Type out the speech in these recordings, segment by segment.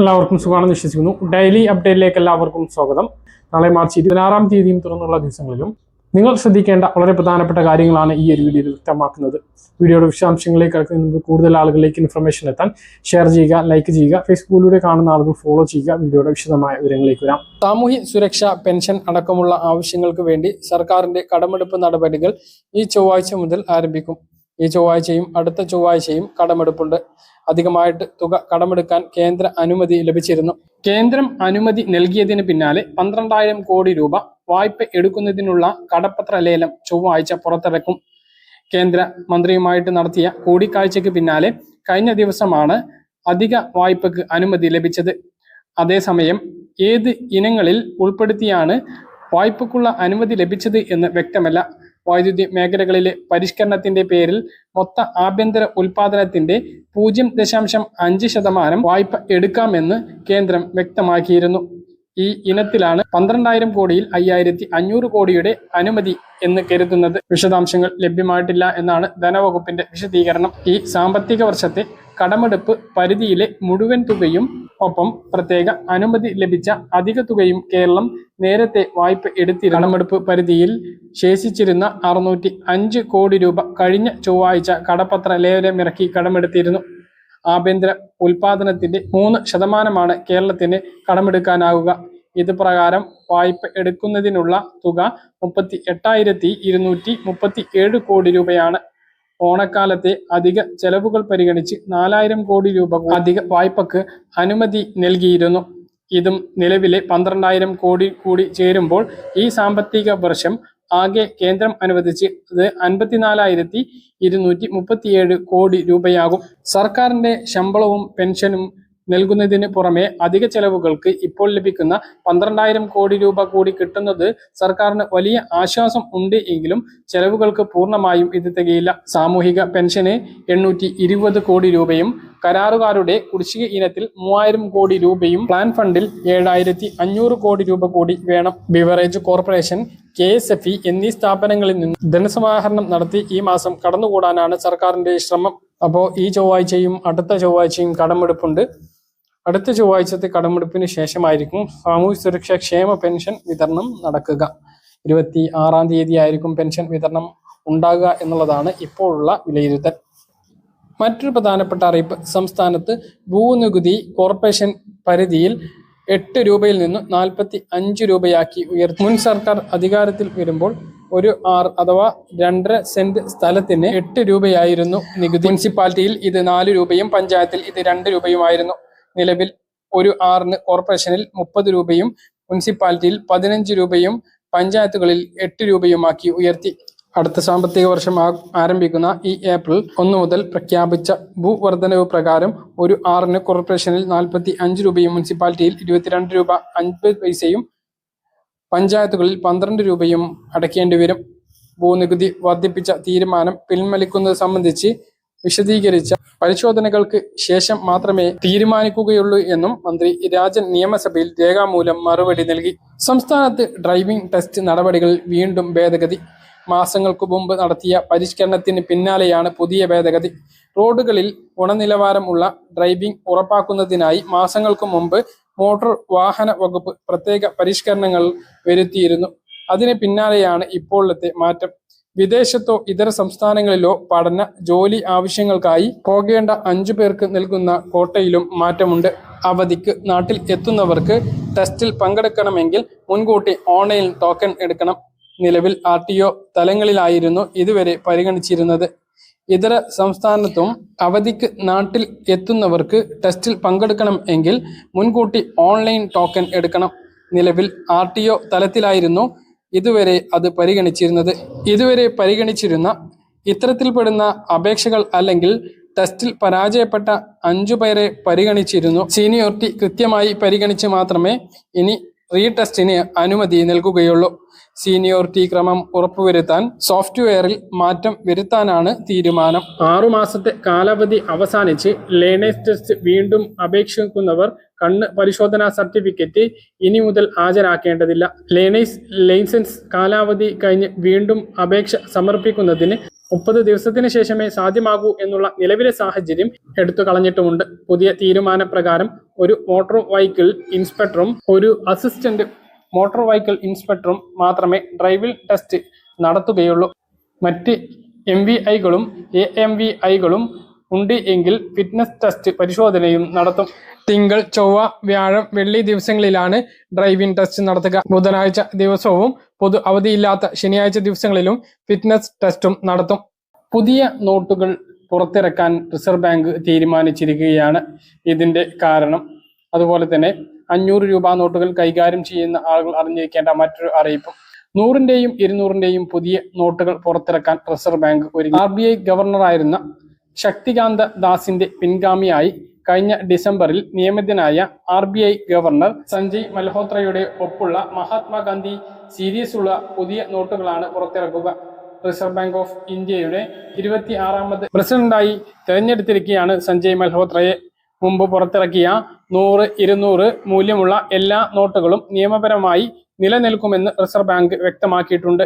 എല്ലാവർക്കും സുഖമാണെന്ന് വിശ്വസിക്കുന്നു. ഡെയിലി അപ്ഡേറ്റിലേക്ക് എല്ലാവർക്കും സ്വാഗതം. നാളെ മാർച്ച് ഇരുപതിനാറാം തീയതിയും തുറന്നുള്ള ദിവസങ്ങളിലും നിങ്ങൾ ശ്രദ്ധിക്കേണ്ട വളരെ പ്രധാനപ്പെട്ട കാര്യങ്ങളാണ് ഈ ഒരു വീഡിയോയിൽ വ്യക്തമാക്കുന്നത്. വീഡിയോയുടെ വിശദാംശങ്ങളിലേക്ക് കിടക്കുന്നതിന് കൂടുതൽ ആളുകളിലേക്ക് ഇൻഫർമേഷൻ എത്താൻ ഷെയർ ചെയ്യുക ലൈക്ക് ചെയ്യുക ഫേസ്ബുക്കിലൂടെ കാണുന്ന ആളുകൾ ഫോളോ ചെയ്യുക. വീഡിയോയുടെ വിശദമായ വിവരങ്ങളിലേക്ക് വരാം. സാമൂഹ്യ സുരക്ഷ പെൻഷൻ അടക്കമുള്ള ആവശ്യങ്ങൾക്ക് വേണ്ടി സർക്കാരിന്റെ കടമെടുപ്പ് നടപടികൾ ഈ ചൊവ്വാഴ്ച മുതൽ ആരംഭിക്കും. ഈ ചൊവ്വാഴ്ചയും അടുത്ത ചൊവ്വാഴ്ചയും കടമെടുപ്പുണ്ട്. അധികമായിട്ട് തുക കടമെടുക്കാൻ കേന്ദ്ര അനുമതി ലഭിച്ചിരുന്നു. കേന്ദ്രം അനുമതി നൽകിയതിന് പിന്നാലെ പന്ത്രണ്ടായിരം കോടി രൂപ വായ്പ എടുക്കുന്നതിനുള്ള കടപ്പത്ര ലേലം ചൊവ്വാഴ്ച പുറത്തിറക്കും. കേന്ദ്ര മന്ത്രിയുമായിട്ട് നടത്തിയ കൂടിക്കാഴ്ചയ്ക്ക് പിന്നാലെ കഴിഞ്ഞ ദിവസമാണ് അധിക വായ്പക്ക് അനുമതി ലഭിച്ചത്. അതേസമയം ഏത് ഇനങ്ങളിൽ ഉൾപ്പെടുത്തിയാണ് വായ്പക്കുള്ള അനുമതി ലഭിച്ചത് എന്ന് വ്യക്തമല്ല. വൈദ്യുതി മേഖലകളിലെ പരിഷ്കരണത്തിന്റെ പേരിൽ മൊത്ത ആഭ്യന്തര ഉൽപാദനത്തിന്റെ പൂജ്യം ദശാംശം അഞ്ച് ശതമാനം വായ്പ എടുക്കാമെന്ന് കേന്ദ്രം വ്യക്തമാക്കിയിരുന്നു. ഈ ഇനത്തിലാണ് പന്ത്രണ്ടായിരം കോടിയിൽ അയ്യായിരത്തി അഞ്ഞൂറ് കോടിയുടെ അനുമതി എന്ന് കരുതുന്നത്. വിശദാംശങ്ങൾ ലഭ്യമായിട്ടില്ല എന്നാണ് ധനവകുപ്പിന്റെ വിശദീകരണം. ഈ സാമ്പത്തിക വർഷത്തെ കടമെടുപ്പ് പരിധിയിലെ മുഴുവൻ തുകയും ഒപ്പം പ്രത്യേക അനുമതി ലഭിച്ച അധിക തുകയും കേരളം നേരത്തെ വായ്പ എടുത്തി കടമെടുപ്പ് പരിധിയിൽ ശേഷിച്ചിരുന്ന അറുന്നൂറ്റി അഞ്ച് കോടി രൂപ കഴിഞ്ഞ ചൊവ്വാഴ്ച കടപ്പത്ര ലേലമിറക്കി കടമെടുത്തിരുന്നു. ആഭ്യന്തര ഉൽപാദനത്തിന്റെ മൂന്ന് ശതമാനമാണ് കേരളത്തിന് കടമെടുക്കാനാവുക. ഇത് പ്രകാരം വായ്പ എടുക്കുന്നതിനുള്ള തുക മുപ്പത്തി എട്ടായിരത്തി ഇരുന്നൂറ്റി മുപ്പത്തി ഏഴ് കോടി രൂപയാണ്. ഓണക്കാലത്തെ അധിക ചെലവുകൾ പരിഗണിച്ച് നാലായിരം കോടി രൂപ അധിക വായ്പക്ക് അനുമതി നൽകിയിരുന്നു. ഇതും നിലവിലെ പന്ത്രണ്ടായിരം കോടി കൂടി ചേരുമ്പോൾ ഈ സാമ്പത്തിക വർഷം ആകെ കേന്ദ്രം അനുവദിച്ച് അത് അൻപത്തിനാലായിരത്തി ഇരുന്നൂറ്റി മുപ്പത്തിയേഴ് കോടി രൂപയാകും. സർക്കാരിന്റെ ശമ്പളവും പെൻഷനും നൽകുന്നതിന് പുറമെ അധിക ചെലവുകൾക്ക് ഇപ്പോൾ ലഭിക്കുന്ന പന്ത്രണ്ടായിരം കോടി രൂപ കൂടി കിട്ടുന്നത് സർക്കാരിന് വലിയ ആശ്വാസം ഉണ്ട് എങ്കിലും ചെലവുകൾക്ക് പൂർണമായും ഇത് തികയില്ല. സാമൂഹിക പെൻഷന് എണ്ണൂറ്റി ഇരുപത് കോടി രൂപയും കരാറുകാരുടെ കുടിശ്ശിക ഇനത്തിൽ മൂവായിരം കോടി രൂപയും പ്ലാൻ ഫണ്ടിൽ ഏഴായിരത്തി അഞ്ഞൂറ് കോടി രൂപ കൂടി വേണം. Beverage corporation K S F E എന്നീ സ്ഥാപനങ്ങളിൽ നിന്ന് ധനസമാഹരണം നടത്തി ഈ മാസം കടന്നുകൂടാനാണ് സർക്കാരിന്റെ ശ്രമം. അപ്പോൾ ഈ ചൊവ്വാഴ്ചയും അടുത്ത ചൊവ്വാഴ്ചയും കടമെടുപ്പുണ്ട്. അടുത്ത ചൊവ്വാഴ്ചത്തെ കടമെടുപ്പിന് ശേഷമായിരിക്കും സാമൂഹ്യ സുരക്ഷാ ക്ഷേമ പെൻഷൻ വിതരണം നടക്കുക. ഇരുപത്തി ആറാം തീയതി ആയിരിക്കും പെൻഷൻ വിതരണം ഉണ്ടാകുക എന്നുള്ളതാണ് ഇപ്പോഴുള്ള വിലയിരുത്തൽ. മറ്റൊരു പ്രധാനപ്പെട്ട അറിയിപ്പ് സംസ്ഥാനത്ത് ഭൂനികുതി കോർപ്പറേഷൻ പരിധിയിൽ എട്ട് രൂപയിൽ നിന്ന് നാൽപ്പത്തി അഞ്ച് രൂപയാക്കി ഉയർത്തി. മുൻ സർക്കാർ അധികാരത്തിൽ വരുമ്പോൾ ഒരു ആർ അഥവാ രണ്ടര സെന്റ് സ്ഥലത്തിന് എട്ട് രൂപയായിരുന്നു നികുതി. മുനിസിപ്പാലിറ്റിയിൽ ഇത് നാല് രൂപയും പഞ്ചായത്തിൽ ഇത് രണ്ട് രൂപയുമായിരുന്നു. നിലവിൽ ഒരു ആറിന് കോർപ്പറേഷനിൽ മുപ്പത് രൂപയും മുനിസിപ്പാലിറ്റിയിൽ പതിനഞ്ച് രൂപയും പഞ്ചായത്തുകളിൽ എട്ട് രൂപയുമാക്കി ഉയർത്തി. അടുത്ത സാമ്പത്തിക വർഷം ആരംഭിക്കുന്ന ഈ ഏപ്രിൽ ഒന്ന് മുതൽ പ്രഖ്യാപിച്ച ഭൂവർദ്ധനവ് പ്രകാരം ഒരു ആറിന് കോർപ്പറേഷനിൽ നാൽപ്പത്തി അഞ്ച് രൂപയും മുനിസിപ്പാലിറ്റിയിൽ ഇരുപത്തിരണ്ട് രൂപ അൻപത് പൈസയും പഞ്ചായത്തുകളിൽ പന്ത്രണ്ട് രൂപയും അടയ്ക്കേണ്ടി വരും. ഭൂനികുതി വർദ്ധിപ്പിച്ച തീരുമാനം പിൻവലിക്കുന്നത് സംബന്ധിച്ച് വിശദീകരിച്ച പരിശോധനകൾക്ക് ശേഷം മാത്രമേ തീരുമാനിക്കുകയുള്ളൂ എന്നും മന്ത്രി രാജൻ നിയമസഭയിൽ രേഖാമൂലം മറുപടി നൽകി. സംസ്ഥാനത്ത് ഡ്രൈവിംഗ് ടെസ്റ്റ് നടപടികൾ വീണ്ടും ഭേദഗതി. മാസങ്ങൾക്കു മുമ്പ് നടത്തിയ പരിഷ്കരണത്തിന് പിന്നാലെയാണ് പുതിയ ഭേദഗതി. റോഡുകളിൽ ഗുണനിലവാരമുള്ള ഡ്രൈവിംഗ് ഉറപ്പാക്കുന്നതിനായി മാസങ്ങൾക്കു മുമ്പ് മോട്ടോർ വാഹന വകുപ്പ് പ്രത്യേക പരിഷ്കരണങ്ങൾ വരുത്തിയിരുന്നു. അതിന് പിന്നാലെയാണ് ഇപ്പോഴത്തെ മാറ്റം. വിദേശത്തോ ഇതര സംസ്ഥാനങ്ങളിലോ പഠന ജോലി ആവശ്യങ്ങൾക്കായി പോകേണ്ട അഞ്ചു പേർക്ക് നൽകുന്ന കോട്ടയിലും മാറ്റമുണ്ട്. അവധിക്ക് നാട്ടിൽ എത്തുന്നവർക്ക് ടെസ്റ്റിൽ പങ്കെടുക്കണമെങ്കിൽ മുൻകൂട്ടി ഓൺലൈൻ ടോക്കൺ എടുക്കണം. നിലവിൽ ആർ ടി ഒ തലങ്ങളിലായിരുന്നു ഇതുവരെ പരിഗണിച്ചിരുന്നത്. ഇതര സംസ്ഥാനത്തും അവധിക്ക് നാട്ടിൽ എത്തുന്നവർക്ക് ടെസ്റ്റിൽ പങ്കെടുക്കണം എങ്കിൽ മുൻകൂട്ടി ഓൺലൈൻ ടോക്കൺ എടുക്കണം. നിലവിൽ ആർ ടി ഒ തലത്തിലായിരുന്നു ഇതുവരെ അത് പരിഗണിച്ചിരുന്നത് ഇതുവരെ പരിഗണിച്ചിരുന്ന ഇത്തരത്തിൽപ്പെടുന്ന അപേക്ഷകൾ അല്ലെങ്കിൽ ടെസ്റ്റിൽ പരാജയപ്പെട്ട അഞ്ചു പേരെ പരിഗണിച്ചിരുന്നു. സീനിയോറിറ്റി കൃത്യമായി പരിഗണിച്ച് മാത്രമേ ഇനി റീടെസ്റ്റിന് അനുമതി നൽകുകയുള്ളൂ. സീനിയോറിറ്റി ക്രമം ഉറപ്പുവരുത്താൻ സോഫ്റ്റ്വെയറിൽ മാറ്റം വരുത്താനാണ് തീരുമാനം. ആറുമാസത്തെ കാലാവധി അവസാനിച്ച് ലേണേഴ്സ് ടെസ്റ്റ് വീണ്ടും അപേക്ഷിക്കുന്നവർ കണ്ണ് പരിശോധനാ സർട്ടിഫിക്കറ്റ് ഇനി മുതൽ ഹാജരാക്കേണ്ടതില്ല. ലേണേഴ്സ് ലൈസൻസ് കാലാവധി കഴിഞ്ഞ് വീണ്ടും അപേക്ഷ സമർപ്പിക്കുന്നതിന് മുപ്പത് ദിവസത്തിന് ശേഷമേ സാധ്യമാകൂ എന്നുള്ള നിലവിലെ സാഹചര്യം എടുത്തു കളഞ്ഞിട്ടുമുണ്ട്. പുതിയ തീരുമാനപ്രകാരം ഒരു മോട്ടോർ വെഹിക്കിൾ ഇൻസ്പെക്ടറും ഒരു അസിസ്റ്റന്റ് മോട്ടോർ വെഹിക്കിൾ ഇൻസ്പെക്ടറും മാത്രമേ ഡ്രൈവിംഗ് ടെസ്റ്റ് നടത്തുകയുള്ളൂ. മറ്റ് എം വി ഐകളും എ എം വി ഐകളും ഉണ്ട് എങ്കിൽ ഫിറ്റ്നസ് ടെസ്റ്റ് പരിശോധനയും നടത്തും. തിങ്കൾ ചൊവ്വ വ്യാഴം വെള്ളി ദിവസങ്ങളിലാണ് ഡ്രൈവിംഗ് ടെസ്റ്റ് നടത്തുക. ബുധനാഴ്ച ദിവസവും പൊതു അവധിയില്ലാത്ത ശനിയാഴ്ച ദിവസങ്ങളിലും ഫിറ്റ്നസ് ടെസ്റ്റും നടത്തും. പുതിയ നോട്ടുകൾ പുറത്തിറക്കാൻ റിസർവ് ബാങ്ക് തീരുമാനിച്ചിരിക്കുകയാണ് ഇതിന്റെ കാരണം. അതുപോലെ തന്നെ അഞ്ഞൂറ് രൂപ നോട്ടുകൾ കൈകാര്യം ചെയ്യുന്ന ആളുകൾ അറിഞ്ഞിരിക്കേണ്ട മറ്റൊരു അറിയിപ്പും. നൂറിന്റെയും ഇരുന്നൂറിന്റെയും പുതിയ നോട്ടുകൾ പുറത്തിറക്കാൻ റിസർവ് ബാങ്ക് ഒരു ആർ ബി ഐ ഗവർണറായിരുന്ന ശക്തികാന്ത ദാസിന്റെ പിൻഗാമിയായി കഴിഞ്ഞ ഡിസംബറിൽ നിയമിതനായ R B I governor Sanjay മൽഹോത്രയുടെ ഒപ്പുള്ള മഹാത്മാഗാന്ധി സീരീസുള്ള പുതിയ നോട്ടുകളാണ് പുറത്തിറക്കുക. റിസർവ് ബാങ്ക് ഓഫ് ഇന്ത്യയുടെ ഇരുപത്തി ആറാമത് പ്രസിഡന്റായി തെരഞ്ഞെടുത്തിരിക്കുകയാണ് സഞ്ജയ് മൽഹോത്രയെ. മുമ്പ് പുറത്തിറക്കിയ നൂറ് ഇരുന്നൂറ് മൂല്യമുള്ള എല്ലാ നോട്ടുകളും നിയമപരമായി നിലനിൽക്കുമെന്ന് റിസർവ് ബാങ്ക് വ്യക്തമാക്കിയിട്ടുണ്ട്.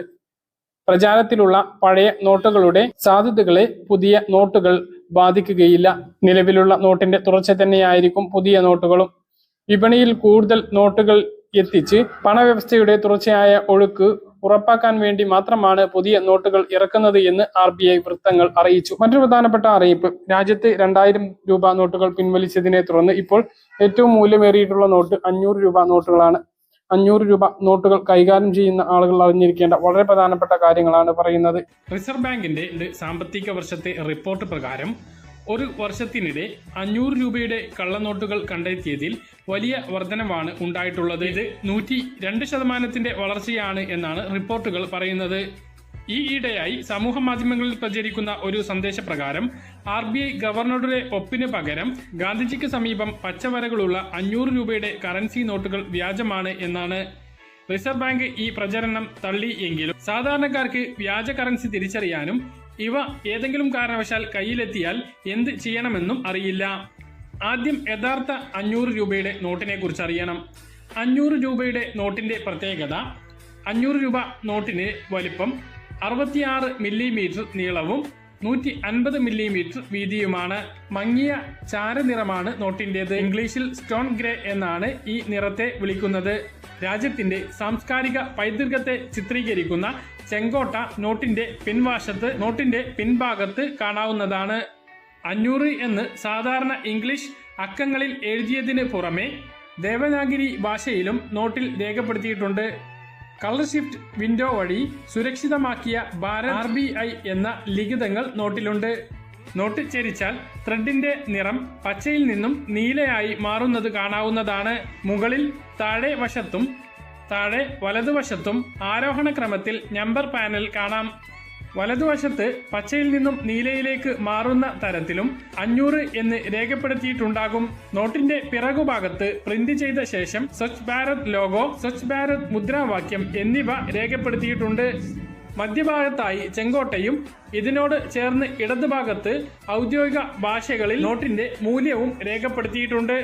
പ്രചാരത്തിലുള്ള പഴയ നോട്ടുകളുടെ സാധ്യതകളെ പുതിയ നോട്ടുകൾ ബാധിക്കുകയില്ല. നിലവിലുള്ള നോട്ടിന്റെ തുടർച്ച തന്നെയായിരിക്കും പുതിയ നോട്ടുകളും. വിപണിയിൽ കൂടുതൽ നോട്ടുകൾ എത്തിച്ച് പണവ്യവസ്ഥയുടെ തുടർച്ചയായ ഒഴുക്ക് ഉറപ്പാക്കാൻ വേണ്ടി മാത്രമാണ് പുതിയ നോട്ടുകൾ ഇറക്കുന്നത് എന്ന് ആർ ബി ഐ വൃത്തങ്ങൾ അറിയിച്ചു. മറ്റൊരു പ്രധാനപ്പെട്ട അറിയിപ്പ്. രാജ്യത്ത് രണ്ടായിരം രൂപ നോട്ടുകൾ പിൻവലിച്ചതിനെ തുടർന്ന് ഇപ്പോൾ ഏറ്റവും മൂല്യമേറിയിട്ടുള്ള നോട്ട് അഞ്ഞൂറ് രൂപ നോട്ടുകളാണ് അഞ്ഞൂറ് രൂപ നോട്ടുകൾ കൈകാര്യം ചെയ്യുന്ന ആളുകൾ അറിഞ്ഞിരിക്കേണ്ട വളരെ പ്രധാനപ്പെട്ട കാര്യങ്ങളാണ് പറയുന്നത്. റിസർവ് ബാങ്കിന്റെ സാമ്പത്തിക വർഷത്തെ റിപ്പോർട്ട് പ്രകാരം ഒരു വർഷത്തിനിടെ അഞ്ഞൂറ് രൂപയുടെ കള്ളനോട്ടുകൾ കണ്ടെത്തിയതിൽ വലിയ വർധനമാണ് ഉണ്ടായിട്ടുള്ളത്. ഇത് നൂറ്റി രണ്ട് ശതമാനത്തിന്റെ വളർച്ചയാണ് എന്നാണ് റിപ്പോർട്ടുകൾ പറയുന്നത്. ഈയിടെയായി സമൂഹ മാധ്യമങ്ങളിൽ പ്രചരിക്കുന്ന ഒരു സന്ദേശപ്രകാരം ആർ ബി ഐ ഗവർണറുടെ ഒപ്പിന് പകരം ഗാന്ധിജിക്ക് സമീപം പച്ചവരകളുള്ള അഞ്ഞൂറ് രൂപയുടെ കറൻസി നോട്ടുകൾ വ്യാജമാണ് എന്നാണ് റിസർവ് ബാങ്ക് ഈ പ്രചരണം തള്ളി എങ്കിലും സാധാരണക്കാർക്ക് വ്യാജ കറൻസി തിരിച്ചറിയാനും ഇവ ഏതെങ്കിലും കാരണവശാൽ കയ്യിലെത്തിയാൽ എന്ത് ചെയ്യണമെന്നും അറിയില്ല. ആദ്യം യഥാർത്ഥ അഞ്ഞൂറ് രൂപയുടെ നോട്ടിനെ കുറിച്ച് അറിയണം. അഞ്ഞൂറ് രൂപയുടെ നോട്ടിന്റെ പ്രത്യേകത അഞ്ഞൂറ് രൂപ നോട്ടിന് വലിപ്പം അറുപത്തിയാറ് മില്ലിമീറ്റർ നീളവും നൂറ്റി അൻപത് മില്ലിമീറ്റർ വീതിയുമാണ്. മങ്ങിയ ചാരനിറമാണ് നോട്ടിന്റേത് ഇംഗ്ലീഷിൽ സ്റ്റോൺ ഗ്രേ എന്നാണ് ഈ നിറത്തെ വിളിക്കുന്നത്. രാജ്യത്തിന്റെ സാംസ്കാരിക പൈതൃകത്തെ ചിത്രീകരിക്കുന്ന ചെങ്കോട്ട നോട്ടിന്റെ പിൻവാശത്ത് നോട്ടിന്റെ പിൻഭാഗത്ത് കാണാവുന്നതാണ്. അഞ്ഞൂറ് എന്ന് സാധാരണ ഇംഗ്ലീഷ് അക്കങ്ങളിൽ എഴുതിയതിന് പുറമെ ദേവനാഗിരി ഭാഷയിലും നോട്ടിൽ രേഖപ്പെടുത്തിയിട്ടുണ്ട്. കളർ ഷിഫ്റ്റ് വിൻഡോ വഴി സുരക്ഷിതമാക്കിയ ഭാരത് ആർ ബി ഐ എന്ന ലിഖിതങ്ങൾ നോട്ടിലുണ്ട്. നോട്ട് ചരിച്ചാൽ ത്രെഡിന്റെ നിറം പച്ചയിൽ നിന്നും നീലയായി മാറുന്നത് കാണാവുന്നതാണ്. മുകളിൽ താഴെ വശത്തും താഴെ വലതുവശത്തും ആരോഹണ ക്രമത്തിൽ നമ്പർ പാനൽ കാണാം. വലതുവശത്ത് പച്ചയിൽ നിന്നും നീലയിലേക്ക് മാറുന്ന തരത്തിലും അഞ്ഞൂറ് എന്ന് രേഖപ്പെടുത്തിയിട്ടുണ്ടാകും. നോട്ടിന്റെ പിറകുഭാഗത്ത് പ്രിന്റ് ചെയ്ത ശേഷം സ്വച്ഛ് ഭാരത് ലോഗോ സ്വച്ഛ് ഭാരത് മുദ്രാവാക്യം എന്നിവ രേഖപ്പെടുത്തിയിട്ടുണ്ട്. മധ്യഭാഗത്തായി ചെങ്കോട്ടയും ഇതിനോട് ചേർന്ന് ഇടതുഭാഗത്ത് ഔദ്യോഗിക ഭാഷകളിൽ നോട്ടിന്റെ മൂല്യവും രേഖപ്പെടുത്തിയിട്ടുണ്ട്.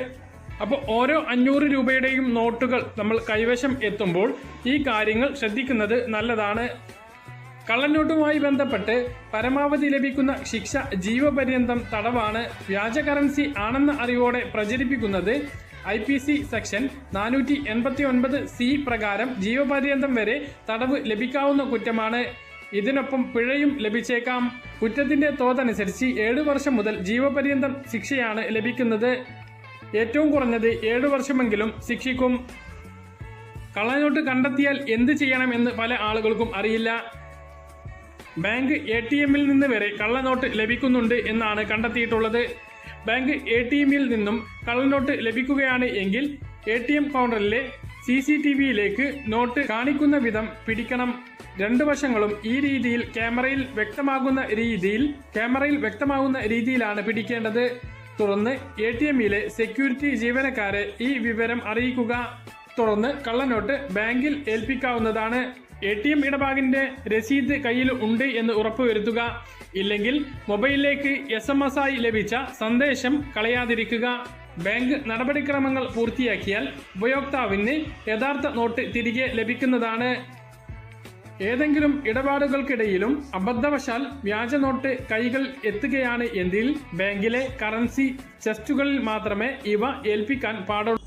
അപ്പോൾ ഓരോ അഞ്ഞൂറ് രൂപയുടെയും നോട്ടുകൾ നമ്മൾ കൈവശം എത്തുമ്പോൾ ഈ കാര്യങ്ങൾ ശ്രദ്ധിക്കുന്നത് നല്ലതാണ്. കള്ളനോട്ടുമായി ബന്ധപ്പെട്ട് പരമാവധി ലഭിക്കുന്ന ശിക്ഷ ജീവപര്യന്തം തടവാണ് വ്യാജ കറൻസി ആണെന്ന അറിവോടെ പ്രചരിപ്പിക്കുന്നത് ഐ പി സി സെക്ഷൻ നാനൂറ്റി എൺപത്തി ഒൻപത് സി പ്രകാരം ജീവപര്യന്തം വരെ തടവ് ലഭിക്കാവുന്ന കുറ്റമാണ്. ഇതിനൊപ്പം പിഴയും ലഭിച്ചേക്കാം. കുറ്റത്തിന്റെ തോതനുസരിച്ച് ഏഴു വർഷം മുതൽ ജീവപര്യന്തം ശിക്ഷയാണ് ലഭിക്കുന്നത്. ഏറ്റവും കുറഞ്ഞത് ഏഴു വർഷമെങ്കിലും ശിക്ഷിക്കും. കള്ളനോട്ട് കണ്ടെത്തിയാൽ എന്ത് ചെയ്യണമെന്ന് പല ആളുകൾക്കും അറിയില്ല. ബാങ്ക് എ ടി എമ്മിൽ നിന്ന് വരെ കള്ളനോട്ട് ലഭിക്കുന്നുണ്ട് എന്നാണ് കണ്ടെത്തിയിട്ടുള്ളത്. ബാങ്ക് എ ടി എമ്മിൽ നിന്നും കള്ളനോട്ട് ലഭിക്കുകയാണ് എങ്കിൽ എ ടി എം കൗണ്ടറിലെ സി സി ടി വിയിലേക്ക് നോട്ട് കാണിക്കുന്ന വിധം പിടിക്കണം. രണ്ടു വശങ്ങളും ഈ രീതിയിൽ ക്യാമറയിൽ വ്യക്തമാകുന്ന രീതിയിൽ ക്യാമറയിൽ വ്യക്തമാകുന്ന രീതിയിലാണ് പിടിക്കേണ്ടത്. തുടർന്ന് എ ടി എമ്മിലെ സെക്യൂരിറ്റി ജീവനക്കാരെ ഈ വിവരം അറിയിക്കുക. തുടർന്ന് കള്ളനോട്ട് ബാങ്കിൽ ഏൽപ്പിക്കാവുന്നതാണ്. എ ടി എം ഇടപാടിന്റെ രസീത് കയ്യിൽ ഉണ്ട് എന്ന് ഉറപ്പുവരുത്തുക. ഇല്ലെങ്കിൽ മൊബൈലിലേക്ക് എസ് എം എസ് ആയി ലഭിച്ച സന്ദേശം കളയാതിരിക്കുക. ബാങ്ക് നടപടിക്രമങ്ങൾ പൂർത്തിയാക്കിയാൽ ഉപയോക്താവിന് യഥാർത്ഥ നോട്ട് തിരികെ ലഭിക്കുന്നതാണ്. ഏതെങ്കിലും ഇടപാടുകൾക്കിടയിലും അബദ്ധവശാൽ വ്യാജ നോട്ട് കൈകൾ എത്തുകയാണ് എങ്കിൽ ബാങ്കിലെ കറൻസി ചെസ്റ്റുകളിൽ മാത്രമേ ഇവ ഏൽപ്പിക്കാൻ പാടുള്ളൂ.